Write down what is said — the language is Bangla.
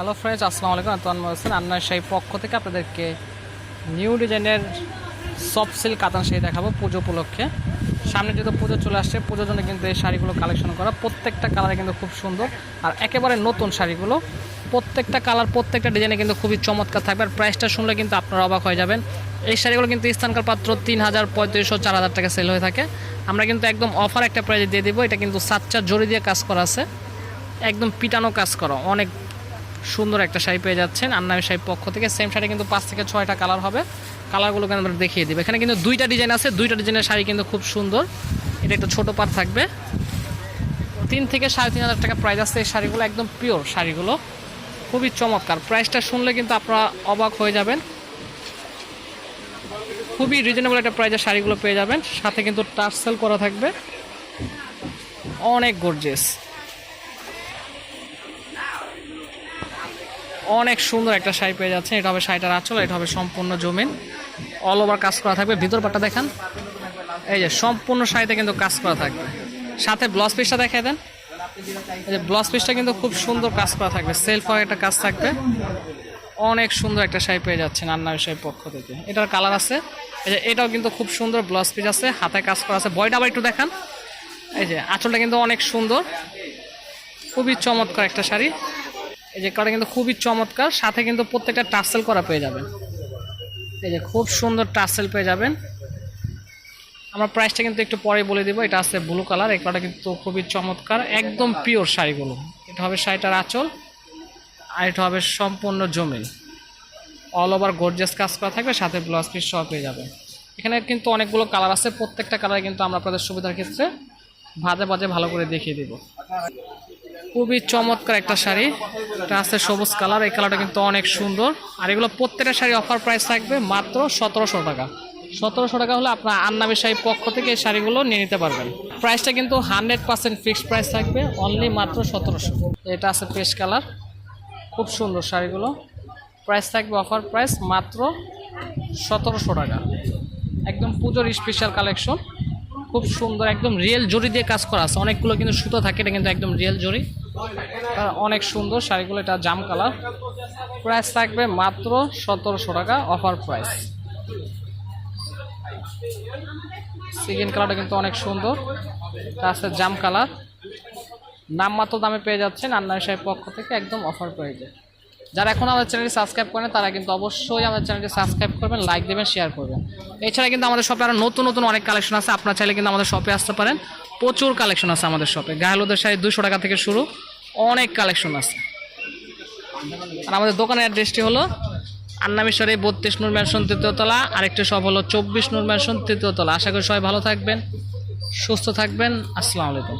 হ্যালো ফ্রেন্ডস আসসালামু আলাইকুম তন্ময় হোসেন আন্নার সেই পক্ষ থেকে আপনাদেরকে নিউ ডিজাইনের সফট সিল্ক কাতান শাড়ি দেখাবো পুজো উপলক্ষে। সামনে যেহেতু পুজো চলে আসছে, পুজোর জন্য কিন্তু এই শাড়িগুলো কালেকশন করা। প্রত্যেকটা কালারে কিন্তু খুব সুন্দর। আর একেবারে নতুন শাড়িগুলো। প্রত্যেকটা কালার প্রত্যেকটা ডিজাইনে কিন্তু খুবই চমৎকার থাকবে। আর প্রাইসটা শুনলে কিন্তু আপনারা অবাক হয়ে যাবেন। এই শাড়িগুলো কিন্তু স্থানকাল পাত্র তিন হাজার পঁয়ত্রিশশো, চার হাজার টাকা সেল হয়ে থাকে। আমরা কিন্তু একদম অফার একটা প্রাইজে দিয়ে দিব। এটা কিন্তু সাতটা জড়ি দিয়ে কাজ করা আছে। একদম পিটানো কাজ করা। অনেক সুন্দর একটা শাড়ি পেয়ে যাচ্ছেন। আন্নামি শাড়ির পক্ষ থেকে সেম শাড়ি কিন্তু পাঁচ থেকে ছয়টা কালার হবে। কালারগুলো কিন্তু আমরা দেখিয়ে দিব। এখানে কিন্তু দুইটা ডিজাইন আছে। দুইটা ডিজাইনের শাড়ি কিন্তু খুব সুন্দর। এটা একটা ছোটো পার থাকবে। তিন থেকে সাড়ে তিন হাজার টাকা প্রাইস আছে এই শাড়িগুলো। একদম পিওর শাড়িগুলো। খুবই চমৎকার। প্রাইসটা শুনলে কিন্তু আপনারা অবাক হয়ে যাবেন। খুবই রিজনেবল একটা প্রাইজের শাড়িগুলো পেয়ে যাবেন। সাথে কিন্তু টার্সেল করা থাকবে। অনেক গর্জেস অনেক সুন্দর একটা শাড়ি পেয়ে যাচ্ছে এটা হবে শাড়িটার আঁচল, এটা হবে সম্পূর্ণ জমিন। অল ওভার কাজ করা থাকবে। ভিতর পাটটা দেখান। এই যে সম্পূর্ণ শাড়িতে কিন্তু কাজ করা থাকবে। সাথে ব্লাউজ পিসটা দেখাই দেন। এই যে ব্লাউজ পিসটা কিন্তু খুব সুন্দর কাজ করা থাকবে। সেলফ একটা কাজ থাকবে। অনেক সুন্দর একটা শাড়ি পেয়ে যাচ্ছেন আন্নার শাড়ির পক্ষ থেকে। এটার কালার আছে। এই যে এটাও কিন্তু খুব সুন্দর ব্লাউজ পিস আছে। হাতে কাজ করা আছে। বয়টা আবার একটু দেখান। এই যে আঁচলটা কিন্তু অনেক সুন্দর। খুবই চমৎকার একটা শাড়ি। এই যে কাটা কিন্তু খুবই চমৎকার। সাথে কিন্তু প্রত্যেকটা টার্সেল করা পেয়ে যাবেন। এই যে খুব সুন্দর টার্সেল পেয়ে যাবেন। আমরা প্রাইসটা কিন্তু একটু পরে বলে দিব, এটা আছে ব্লু কালার এই কালারটা কিন্তু খুবই চমৎকার, একদম পিওর শাড়িগুলো। এটা হবে শাড়িটার আঁচল, আর এটা হবে সম্পূর্ণ জমিন। অল ওভার গর্জিয়াস কাজ করা থাকবে, সাথে ব্লাউজ পিস সহ পেয়ে যাবে এখানে কিন্তু অনেকগুলো কালার আছে, প্রত্যেকটা কালার কিন্তু আমরা আপনাদের সুবিধার ক্ষেত্রে ভাজে ভাজে ভালো করে দেখিয়ে দিব। খুবই চমৎকার একটা শাড়ি। এটা আছে সবুজ কালার, এই কালারটা কিন্তু অনেক সুন্দর। আর এগুলো প্রত্যেকটা শাড়ি অফার প্রাইস থাকবে মাত্র সতেরোশো টাকা। সতেরোশো টাকা হলে আপনার আন্নামি শাড়ির পক্ষ থেকে এই শাড়িগুলো নিয়ে নিতে পারবেন। প্রাইসটা কিন্তু হান্ড্রেড পার্সেন্ট ফিক্সড প্রাইস থাকবে অনলি মাত্র সতেরোশো। এটা আছে পেস্ট কালার। খুব সুন্দর শাড়িগুলো। প্রাইস থাকবে অফার প্রাইস মাত্র সতেরোশো টাকা। একদম পুজোর স্পেশাল কালেকশন খুব সুন্দর, একদম রিয়েল জরি দিয়ে কাজ করা আছে। অনেকগুলো কিন্তু সুতো থাকে, এটা কিন্তু একদম রিয়েল আর অনেক সুন্দর, শাড়িগুলো এটা জাম কালার। প্রাইস থাকবে মাত্র সতেরোশো টাকা, অফার প্রাইস। সেকেন্ড কালারটা কিন্তু অনেক সুন্দর, এটা আছে জাম কালার। নামমাত্র দামে পেয়ে যাচ্ছেন আন্নার সাহেব পক্ষ থেকে একদম অফার প্রাইজে যারা এখন আমাদের চ্যানেলটি সাবস্ক্রাইব করেন, তারা কিন্তু অবশ্যই আমাদের চ্যানেলটি সাবস্ক্রাইব করবেন, লাইক দেবেন শেয়ার করবেন। এছাড়া কিন্তু আমাদের শপে আরও নতুন নতুন অনেক কালেকশন আছে। আপনার চাইলে কিন্তু আমাদের শপে আসতে পারেন। প্রচুর কালেকশন আছে আমাদের শপে গায়েলুদের শাড়ি দুশো টাকা থেকে শুরু। অনেক কালেকশন আছে। আর আমাদের দোকানের অ্যাড্রেসটি হলো আন্নামিশ্বরে বত্রিশ নূর ম্যানশন তৃতীয়তলা আরেকটি শপ হলো চব্বিশ নূর ম্যানশন তৃতীয়তলা আশা করি সবাই ভালো থাকবেন, সুস্থ থাকবেন। আসসালামু আলাইকুম।